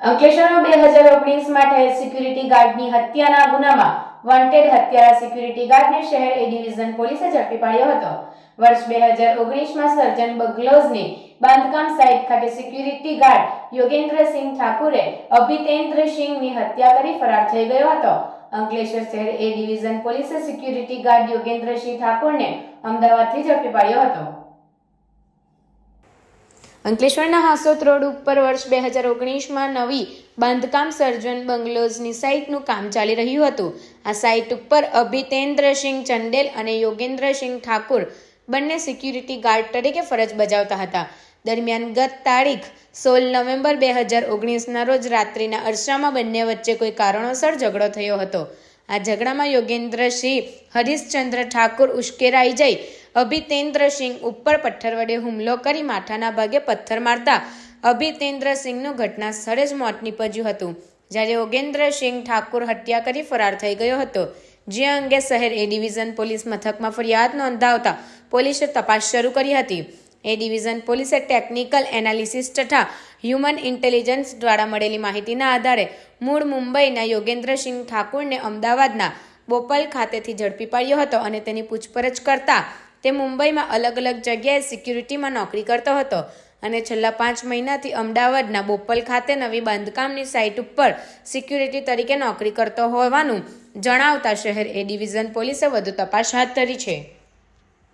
અંકલેશ્વરમાં બે હજાર ઓગણીસમાં થયેલ સિક્યુરિટી ગાર્ડની હત્યાના ગુનામાં વોન્ટેડ હત્યારા સિક્યુરિટી ગાર્ડને શહેર એ ડિવિઝન પોલીસે ઝડપી પાડ્યો હતો. વર્ષ બે હજાર ઓગણીસમાં સર્જન બગલોઝને બાંધકામ સાઇટ ખાતે સિક્યુરિટી ગાર્ડ યોગેન્દ્રસિંહ ઠાકુરે અભિતેન્દ્રસિંહની હત્યા કરી ફરાર થઈ ગયો હતો. અંકલેશ્વર શહેર એ ડિવિઝન પોલીસે સિક્યુરિટી ગાર્ડ યોગેન્દ્રસિંહ ઠાકુરને અમદાવાદથી ઝડપી પાડ્યો હતો. અંકલેશ્વરના હાસોત રોડ ઉપર વર્ષ બે હજાર ઓગણીસમાં નવી બાંધકામ સર્જન બંગલોઝની સાઇટનું કામ ચાલી રહ્યું હતું. આ સાઇટ ઉપર અભિતેન્દ્રસિંહ ચંડેલ અને યોગેન્દ્રસિંહ ઠાકુર બંને સિક્યુરિટી ગાર્ડ તરીકે ફરજ બજાવતા હતા. દરમિયાન ગત તારીખ સોળ નવેમ્બર બે હજાર ઓગણીસના રોજ રાત્રિના અરસામાં બંને વચ્ચે કોઈ કારણોસર ઝઘડો થયો હતો. આ ઝઘડામાં યોગેન્દ્રસિંહ હરીશચંદ્ર ઠાકુર ઉશ્કેરાઈ જઈ અભિતેન્દ્રસિંહ ઉપર પથ્થર વડે હુમલો કરી માથાના ભાગે પથ્થર મારતા અભિતેન્દ્રસિંહનું ઘટના સ્થળે જ મોત નીપજ્યું હતું. જ્યારે યોગેન્દ્રસિંહ ઠાકુર હત્યા કરી ફરાર થઈ ગયો હતો. જે અંગે શહેર એ ડિવિઝન પોલીસ મથકમાં ફરિયાદ નોંધાવતા પોલીસે તપાસ શરૂ કરી હતી. એ ડિવિઝન પોલીસે ટેકનિકલ એનાલિસિસ તથા હ્યુમન ઇન્ટેલિજન્સ દ્વારા મળેલી માહિતીના આધારે મૂળ મુંબઈના યોગેન્દ્રસિંહ ઠાકુરને અમદાવાદના બોપલ ખાતેથી ઝડપી પાડ્યો હતો અને તેની પૂછપરછ કરતા તે મુંબઈમાં અલગ અલગ જગ્યાએ સિક્યુરિટીમાં નોકરી કરતો હતો અને છેલ્લા પાંચ મહિનાથી અમદાવાદના બોપલ ખાતે નવી બાંધકામની સાઇટ ઉપર સિક્યુરિટી તરીકે નોકરી કરતો હોવાનું જણાવતા શહેર એ ડિવિઝન પોલીસે વધુ તપાસ હાથ ધરી છે.